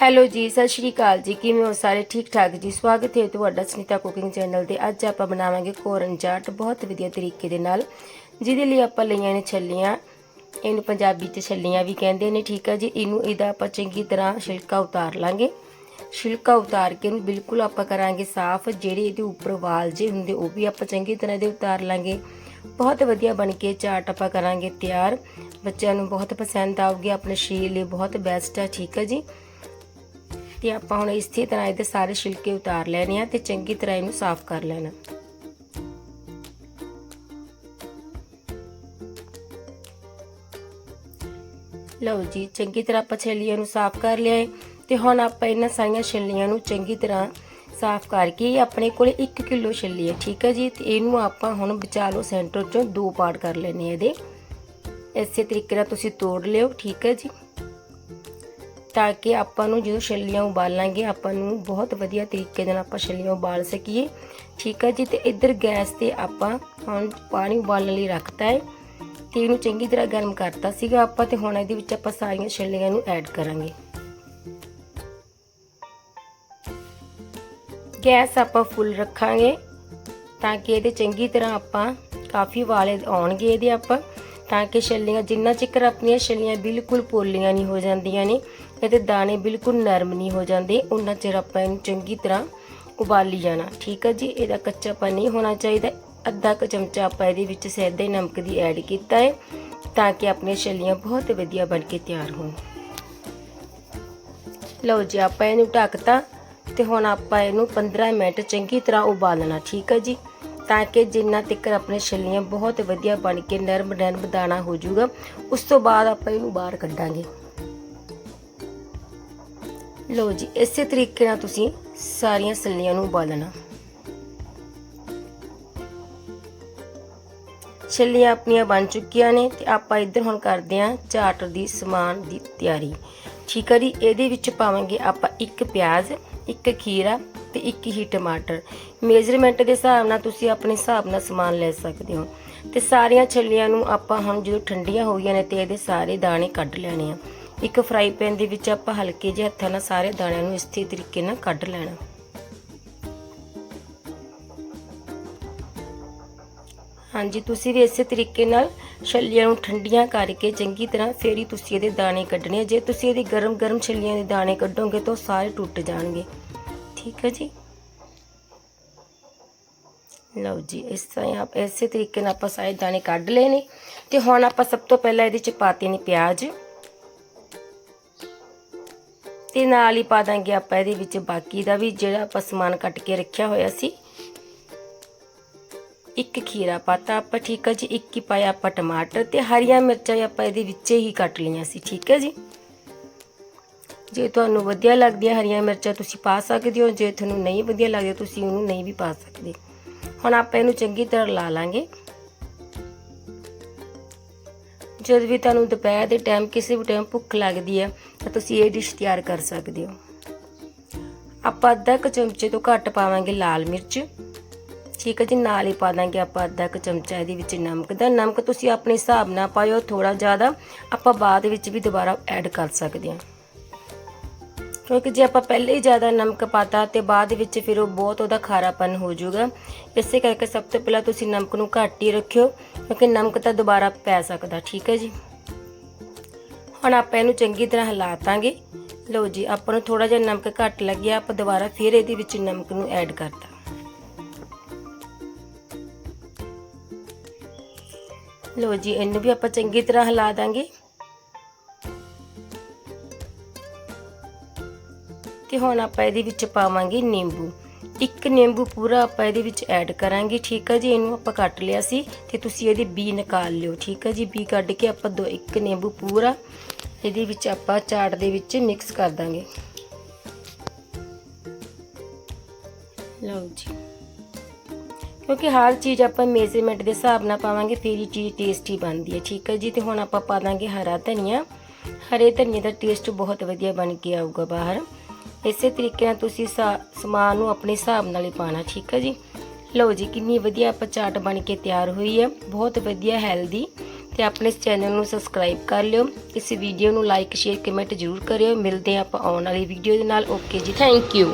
Hello ਜੀ, ਸਤਿ ਸ਼੍ਰੀ ਅਕਾਲ ਜੀ। ਕਿਵੇਂ ਹੋ ਸਾਰੇ? ਠੀਕ ਠਾਕ ਜੀ। ਸਵਾਗਤ ਹੈ ਤੁਹਾਡਾ ਸੁਨੀਤਾ ਕੁਕਿੰਗ ਚੈਨਲ ਤੇ। ਅੱਜ ਆਪਾਂ ਬਣਾਵਾਂਗੇ ਕੋਰਨ ਚਾਟ ਬਹੁਤ ਵਧੀਆ ਤਰੀਕੇ ਦੇ ਨਾਲ, ਜਿਹਦੇ ਲਈ ਆਪਾਂ ਲਈਆਂ ਨੇ ਛੱਲੀਆਂ। ਇਹਨੂੰ ਪੰਜਾਬੀ 'ਚ ਛੱਲੀਆਂ ਵੀ ਕਹਿੰਦੇ ਨੇ, ਠੀਕ ਆ ਜੀ। ਇਹਨੂੰ ਇਹਦਾ ਆਪਾਂ ਚੰਗੀ ਤਰ੍ਹਾਂ ਛਿਲਕਾ ਉਤਾਰ ਲਾਂਗੇ। ਛਿਲਕਾ ਉਤਾਰ ਕੇ ਇਹਨੂੰ ਬਿਲਕੁਲ ਆਪਾਂ ਕਰਾਂਗੇ ਸਾਫ਼। ਜਿਹੜੇ ਇਹਦੇ ਉੱਪਰ ਵਾਲ ਜੇ ਹੁੰਦੇ, ਉਹ ਵੀ ਆਪਾਂ ਚੰਗੀ ਤਰ੍ਹਾਂ ਦੇ ਉਤਾਰ ਲਾਂਗੇ। ਬਹੁਤ ਵਧੀਆ ਬਣ ਕੇ ਚਾਟ ਆਪਾਂ ਕਰਾਂਗੇ ਤਿਆਰ। ਬੱਚਿਆਂ ਨੂੰ ਬਹੁਤ ਪਸੰਦ ਆਊਗੀ, ਆਪਣੇ ਸਰੀਰ ਲਈ ਬਹੁਤ ਬੈਸਟ ਆ, ਠੀਕ ਆ ਜੀ। ਤੇ ਆਪਾਂ ਹੁਣ ਇਸੇ ਤਰ੍ਹਾਂ ਇਹਦੇ ਸਾਰੇ ਛਿਲਕੇ ਉਤਾਰ ਲੈਣੇ ਆ ਤੇ ਚੰਗੀ ਤਰ੍ਹਾਂ ਇਹਨੂੰ ਸਾਫ਼ ਕਰ ਲੈਣਾ। ਲਓ ਜੀ, ਚੰਗੀ ਤਰ੍ਹਾਂ ਆਪਾਂ ਛਿੱਲੀਆਂ ਨੂੰ ਸਾਫ਼ ਕਰ ਲਿਆ ਹੈ ਤੇ ਹੁਣ ਆਪਾਂ ਇਹਨਾਂ ਸਾਰੀਆਂ ਛਿੱਲੀਆਂ ਨੂੰ ਚੰਗੀ ਤਰ੍ਹਾਂ ਸਾਫ਼ ਕਰਕੇ ਆਪਣੇ ਕੋਲੇ 1 ਕਿਲੋ ਛਿੱਲੀ ਹੈ ਠੀਕ ਹੈ ਜੀ? ਤੇ ਇਹਨੂੰ ਆਪਾਂ ਹੁਣ ਵਿਚਾਲੋ ਸੈਂਟਰ ਚੋਂ, ਦੋ ਪਾਰਟ ਕਰ ਲੈਣੇ ਆ ਇਹਦੇ। ਇਸੇ ਤਰੀਕੇ ਨਾਲ ਤੁਸੀਂ ਤੋੜ ਲਿਓ, ਠੀਕ ਹੈ ਜੀ? ਤਾਂ ਕਿ ਆਪਾਂ ਨੂੰ ਜਦੋਂ ਛੱਲੀਆਂ ਉਬਾਲਾਂਗੇ, ਆਪਾਂ ਨੂੰ ਬਹੁਤ ਵਧੀਆ ਤਰੀਕੇ ਨਾਲ ਆਪਾਂ ਛੱਲੀਆਂ ਉਬਾਲ ਸਕੀਏ। ਠੀਕ ਹੈ ਜੀ, ਤੇ ਇੱਧਰ ਗੈਸ ਤੇ ਆਪਾਂ ਹੁਣ ਪਾਣੀ ਉਬਾਲਣ ਲਈ ਰੱਖਤਾ ਹੈ। ਤੇ ਇਹਨੂੰ ਚੰਗੀ ਤਰ੍ਹਾਂ ਗਰਮ ਕਰਤਾ ਸੀਗਾ ਆਪਾਂ ਤੇ ਹੁਣ ਇਹਦੇ ਵਿੱਚ ਆਪਾਂ ਸਾਰੀਆਂ ਛੱਲੀਆਂ ਨੂੰ ਐਡ ਕਰਾਂਗੇ। ਗੈਸ ਆਪਾਂ ਫੁੱਲ ਰੱਖਾਂਗੇ ਤਾਂ ਕਿ ਇਹਦੇ ਚੰਗੀ ਤਰ੍ਹਾਂ ਆਪਾਂ ਕਾਫੀ ਵਾਲੇ ਆਉਣਗੇ ਇਹਦੇ ਆਪਾਂ, ਤਾਂ ਕਿ ਛੱਲੀਆਂ ਜਿੰਨਾ ਚਿਕਰ ਆਪਣੀਆਂ ਛੱਲੀਆਂ ਬਿਲਕੁਲ ਪੋਲੀਆਂ ਨਹੀਂ ਹੋ ਜਾਂਦੀਆਂ ਨੇ। ਇਹਦੇ ਦਾਣੇ ਬਿਲਕੁਲ ਨਰਮ ਨਹੀਂ ਹੋ ਜਾਂਦੇ। ਉਹਨਾਂ ਚਿਰ ਆਪਾਂ ਇਹਨੂੰ ਚੰਗੀ ਤਰ੍ਹਾਂ ਉਬਾਲੀ ਜਾਣਾ। ਠੀਕ ਹੈ ਜੀ? ਇਹਦਾ ਕੱਚਾਪਨ ਨਹੀਂ ਹੋਣਾ ਚਾਹੀਦਾ। ਅੱਧਾ ਕੁ ਚਮਚਾ ਆਪਾਂ ਇਹਦੇ ਵਿੱਚ ਸੈਦੇ ਨਮਕ ਦੀ ਐਡ ਕੀਤਾ ਹੈ, ਤਾਂ ਕਿ ਆਪਣੀਆਂ ਛੱਲੀਆਂ ਬਹੁਤ ਵਧੀਆ ਬਣ ਕੇ ਤਿਆਰ ਹੋਣ। ਲਓ ਜੀ, ਆਪਾਂ ਇਹਨੂੰ ਢੱਕਤਾ ਤੇ ਹੁਣ ਆਪਾਂ ਇਹਨੂੰ 15 ਮਿੰਟ ਚੰਗੀ ਤਰ੍ਹਾਂ ਉਬਾਲਣਾ। ਠੀਕ ਹੈ ਜੀ? ਤਾਂ ਕਿ ਜਿੰਨਾ ਤੱਕ ਆਪਣੇ ਛੱਲੀਆਂ ਬਹੁਤ ਵਧੀਆ ਬਣ ਕੇ ਨਰਮ ਨਰਮ ਦਾਣਾ ਹੋ ਜਾਊਗਾ, ਉਸ ਤੋਂ ਬਾਅਦ ਆਪਾਂ ਇਹਨੂੰ ਬਾਹਰ ਕੱਢਾਂਗੇ। ਲਓ ਜੀ, ਇਸੇ ਤਰੀਕੇ ਨਾਲ ਤੁਸੀਂ ਸਾਰੀਆਂ ਛੱਲੀਆਂ ਨੂੰ ਉਬਾਲਣਾ। ਛੱਲੀਆਂ ਆਪਣੀਆਂ ਬਣ ਚੁੱਕੀਆਂ ਨੇ ਤੇ ਆਪਾਂ ਇੱਧਰ ਹੁਣ ਕਰਦੇ ਆਂ ਚਾਟ ਦੀ ਸਮਾਨ ਦੀ ਤਿਆਰੀ। ਠੀਕ ਹੈ ਜੀ, ਇਹਦੇ ਵਿੱਚ ਪਾਵਾਂਗੇ ਆਪਾਂ ਇੱਕ ਪਿਆਜ਼, ਇੱਕ ਖੀਰਾ ਤੇ ਇੱਕ ਹੀ ਟਮਾਟਰ। ਮੇਜ਼ਰਮੈਂਟ ਦੇ ਹਿਸਾਬ ਨਾਲ ਤੁਸੀਂ ਆਪਣੇ ਹਿਸਾਬ ਨਾਲ ਸਮਾਨ ਲੈ ਸਕਦੇ ਹੋ। ਤੇ ਸਾਰੀਆਂ ਛੱਲੀਆਂ ਨੂੰ ਆਪਾਂ ਹੁਣ ਜਦੋਂ ਠੰਡੀਆਂ ਹੋ ਗਈਆਂ ਨੇ ਤੇ ਇਹਦੇ ਸਾਰੇ ਦਾਣੇ ਕੱਢ ਲੈਣੇ ਆ। ਇੱਕ ਫਰਾਈ ਪੈਨ ਦੇ ਵਿੱਚ ਆਪਾਂ ਹਲਕੇ ਜਿਹੇ ਹੱਥਾਂ ਨਾਲ ਸਾਰੇ ਦਾਣਿਆਂ ਨੂੰ ਇਸੇ ਤਰੀਕੇ ਨਾਲ ਕੱਢ ਲੈਣਾ। ਹਾਂਜੀ, ਤੁਸੀਂ ਵੀ ਇਸੇ ਤਰੀਕੇ ਨਾਲ ਛੱਲੀਆਂ ਨੂੰ ਠੰਡੀਆਂ ਕਰਕੇ ਚੰਗੀ ਤਰ੍ਹਾਂ ਫੇਰ ਹੀ ਤੁਸੀਂ ਇਹਦੇ ਦਾਣੇ ਕੱਢਣੇ ਜੇ ਤੁਸੀਂ ਇਹਦੀ ਗਰਮ-ਗਰਮ ਛੱਲੀਆਂ ਦੇ ਦਾਣੇ ਕੱਢੋਗੇ ਤਾਂ ਉਹ ਸਾਰੇ ਟੁੱਟ ਜਾਣਗੇ। ਠੀਕ ਹੈ ਜੀ? ਲਓ ਜੀ, ਇਸ ਤਰ੍ਹਾਂ ਆਪ ਇਸੇ ਤਰੀਕੇ ਨਾਲ ਆਪਾਂ ਸਾਰੇ ਦਾਣੇ ਕੱਢ ਲਏ ਨੇ। ਤੇ ਹੁਣ ਆਪਾਂ ਸਭ ਤੋਂ ਪਹਿਲਾਂ ਇਹਦੇ ਚ ਪਾਤੇ ਨੇ ਪਿਆਜ਼। ਤੇ ਨਾਲ ਹੀ ਪਾ ਦਾਂਗੇ ਆਪਾਂ ਇਹਦੇ ਵਿੱਚ ਬਾਕੀ ਦਾ ਵੀ, ਜਿਹੜਾ ਆਪਾਂ ਸਮਾਨ ਕੱਟ ਕੇ ਰੱਖਿਆ ਹੋਇਆ ਸੀ। ਇੱਕ ਖੀਰਾ ਪਾਤਾ ਆਪਾਂ, ਠੀਕ ਹੈ ਜੀ। ਇੱਕ ਹੀ ਪਾਇਆ ਆਪਾਂ ਟਮਾਟਰ ਤੇ ਹਰੀਆਂ ਮਿਰਚਾਂ ਆਪਾਂ ਇਹਦੇ ਵਿੱਚ ਹੀ ਕੱਟ ਲਈਆਂ ਸੀ, ਠੀਕ ਹੈ ਜੀ। ਜੇ ਤੁਹਾਨੂੰ ਵਧੀਆ ਲੱਗਦੀਆਂ ਹਰੀਆਂ ਮਿਰਚਾਂ, ਤੁਸੀਂ ਪਾ ਸਕਦੇ ਹੋ। ਜੇ ਤੁਹਾਨੂੰ ਨਹੀਂ ਵਧੀਆ ਲੱਗਦੇ ਤੁਸੀਂ ਉਹਨੂੰ ਨਹੀਂ ਵੀ ਪਾ ਸਕਦੇ। ਹੁਣ ਆਪਾਂ ਇਹਨੂੰ ਚੰਗੀ ਤਰ੍ਹਾਂ ਲਾ ਲਾਂਗੇ। ਜਦ ਵੀ ਤੁਹਾਨੂੰ ਦੁਪਹਿਰ ਦੇ ਟਾਈਮ ਕਿਸੇ ਵੀ ਟਾਈਮ ਭੁੱਖ ਲੱਗਦੀ ਹੈ, ਤਾਂ ਤੁਸੀਂ ਇਹ ਡਿਸ਼ ਤਿਆਰ ਕਰ ਸਕਦੇ ਹੋ। ਆਪਾਂ ਅੱਧਾ ਕੁ ਚਮਚੇ ਤੋਂ ਘੱਟ ਪਾਵਾਂਗੇ ਲਾਲ ਮਿਰਚ। ਠੀਕ ਹੈ ਜੀ, ਨਾਲ ਹੀ ਪਾ ਦਾਂਗੇ ਆਪਾਂ ਅੱਧਾ ਕੁ ਚਮਚਾ ਇਹਦੇ ਵਿੱਚ ਨਮਕ ਦਾ। ਨਮਕ ਤੁਸੀਂ ਆਪਣੇ ਹਿਸਾਬ ਨਾਲ ਪਾਇਓ ਥੋੜਾ ਜ਼ਿਆਦਾ ਆਪਾਂ ਬਾਅਦ ਵਿੱਚ ਵੀ ਦੁਬਾਰਾ ਐਡ ਕਰ ਸਕਦੇ ਹਾਂ। ਕਿਉਂਕਿ ਜੇ ਆਪਾਂ ਪਹਿਲੇ ਹੀ ਜ਼ਿਆਦਾ ਨਮਕ ਪਾਤਾ ਤੇ ਬਾਅਦ ਵਿੱਚ ਫਿਰ ਉਹ ਬਹੁਤ ਉਹਦਾ ਖਾਰਾਪਨ ਹੋ ਜਾਊਗਾ। ਇਸੇ ਕਰਕੇ ਸਭ ਤੋਂ ਪਹਿਲਾਂ ਤੁਸੀਂ ਨਮਕ ਨੂੰ ਘੱਟ ਹੀ ਰੱਖਿਓ, ਕਿਉਂਕਿ ਨਮਕ ਤਾਂ ਦੁਬਾਰਾ ਪੈ ਸਕਦਾ, ਠੀਕ ਹੈ ਜੀ? ਹੁਣ ਆਪਾਂ ਇਹਨੂੰ ਚੰਗੀ ਤਰ੍ਹਾਂ ਹਿਲਾਤਾਂਗੇ ਲਓ ਜੀ, ਆਪਾਂ ਨੂੰ ਥੋੜਾ ਜਿਹਾ ਨਮਕ ਘੱਟ ਲੱਗਿਆ, ਆਪਾਂ ਦੁਬਾਰਾ ਫਿਰ ਇਹਦੇ ਵਿੱਚ ਨਮਕ ਨੂੰ ਐਡ ਕਰਤਾ ਲਓ ਜੀ, ਇਹਨੂੰ ਵੀ ਆਪਾਂ ਚੰਗੀ ਤਰ੍ਹਾਂ ਹਿਲਾ ਦਾਂਗੇ। ਤੇ ਹੁਣ ਆਪਾਂ ਇਹਦੇ ਵਿੱਚ ਪਾਵਾਂਗੇ ਨਿੰਬੂ। ਇੱਕ ਨਿੰਬੂ ਪੂਰਾ ਆਪਾਂ ਇਹਦੇ ਵਿੱਚ ਐਡ ਕਰਾਂਗੇ, ਠੀਕ ਹੈ ਜੀ? ਇਹਨੂੰ ਆਪਾਂ ਕੱਟ ਲਿਆ ਸੀ ਤੇ ਤੁਸੀਂ ਇਹਦੇ ਬੀ ਨਿਕਾਲ ਲਿਓ, ਠੀਕ ਹੈ ਜੀ? ਬੀ ਕੱਢ ਕੇ ਆਪਾਂ ਦੋ, ਇੱਕ ਨਿੰਬੂ ਪੂਰਾ ਇਹਦੇ ਵਿੱਚ ਆਪਾਂ ਚਾਟ ਦੇ ਵਿੱਚ ਮਿਕਸ ਕਰ ਦਾਂਗੇ। ਲਓ ਜੀ। ਕਿਉਂਕਿ ਹਰ ਚੀਜ਼ ਆਪਾਂ ਮੇਜ਼ਰਮੈਂਟ ਦੇ ਹਿਸਾਬ ਨਾਲ ਪਾਵਾਂਗੇ, ਫਿਰ ਹੀ ਚੀਜ਼ ਟੇਸਟੀ ਬਣਦੀ ਹੈ, ਠੀਕ ਹੈ ਜੀ? ਤੇ ਹੁਣ ਆਪਾਂ ਪਾ ਦਾਂਗੇ ਹਰਾ ਧਨੀਆ। ਹਰੇ ਧਨੀਏ ਦਾ ਟੇਸਟ ਬਹੁਤ ਵਧੀਆ ਬਣ ਕੇ ਆਊਗਾ ਬਾਹਰ। ਇਸੇ ਤਰੀਕੇ ਨਾਲ ਤੁਸੀਂ ਸਮਾਨ ਨੂੰ ਆਪਣੇ ਹਿਸਾਬ ਨਾਲ ਹੀ ਪਾਣਾ ਠੀਕ ਹੈ ਜੀ? ਲਓ ਜੀ, ਕਿੰਨੀ ਵਧੀਆ ਆਪਾਂ ਚਾਟ ਬਣ ਕੇ ਤਿਆਰ ਹੋਈ ਹੈ ਬਹੁਤ ਵਧੀਆ ਹੈਲਦੀ ਤੇ ਆਪਣੇ ਇਸ ਚੈਨਲ ਨੂੰ ਸਬਸਕ੍ਰਾਈਬ ਕਰ ਲਿਓ। ਇਸ ਵੀਡੀਓ ਨੂੰ ਲਾਈਕ, ਸ਼ੇਅਰ, ਕਮੈਂਟ ਜ਼ਰੂਰ ਕਰਿਓ। ਮਿਲਦੇ ਹਾਂ ਆਪਾਂ ਆਉਣ ਵਾਲੀ ਵੀਡੀਓ ਦੇ ਨਾਲ। ਓਕੇ ਜੀ, ਥੈਂਕ ਯੂ।